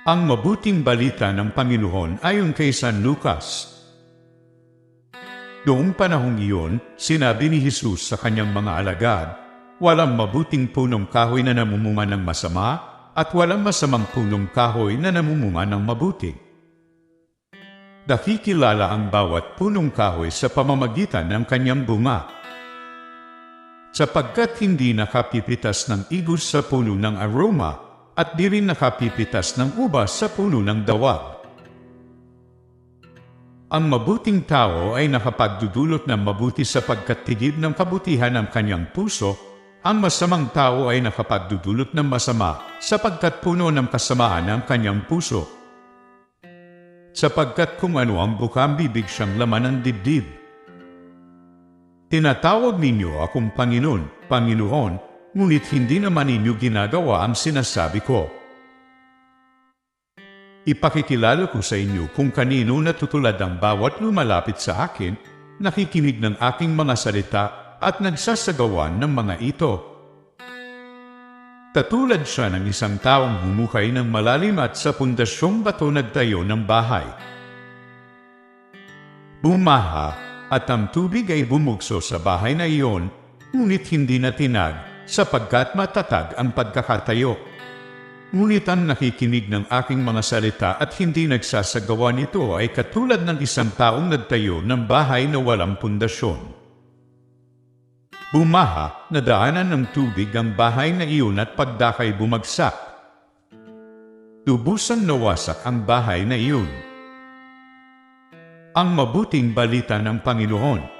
Ang mabuting balita ng Panginoon ayon kay San Lucas. Noong panahong iyon, sinabi ni Jesus sa kanyang mga alagad, Walang mabuting punong kahoy na namumunga ng masama, at walang masamang punong kahoy na namumunga ng mabuti. Nakikilala ang bawat punong kahoy sa pamamagitan ng kanyang bunga. Sapagkat hindi nakapipitas ng igos sa puno ng aroma at di rin nakapipitas ng ubas sa puno ng dawag. Ang mabuting tao ay nakapagdudulot ng mabuti sapagkat tigib ng kabutihan ng kanyang puso, ang masamang tao ay nakapagdudulot ng masama sapagkat puno ng kasamaan ang kanyang puso. Sapagkat kung ano ang bukang bibig siyang laman ng dibdib. Tinatawag ninyo akong Panginoon, Panginoon, ngunit hindi naman ninyo ginagawa ang sinasabi ko. Ipakikilala ko sa inyo kung kanino natutulad ang bawat lumalapit sa akin, nakikinig ng aking mga salita at nagsasagawa ng mga ito. Katulad siya ng isang taong humuhay ng malalim at sa pundasyong bato nagtayo ng bahay. Bumaha at ang tubig ay bumugso sa bahay na iyon, ngunit hindi na tinag sapagkat matatag ang pagkakatayo. Ngunit ang nakikinig ng aking mga salita at hindi nagsasagawa nito ay katulad ng isang taong nagtayo ng bahay na walang pundasyon. Bumaha, nadaanan ng tubig ang bahay na iyon at pagdakay bumagsak. Tubusan nawasak ang bahay na iyon. Ang mabuting balita ng Panginoon.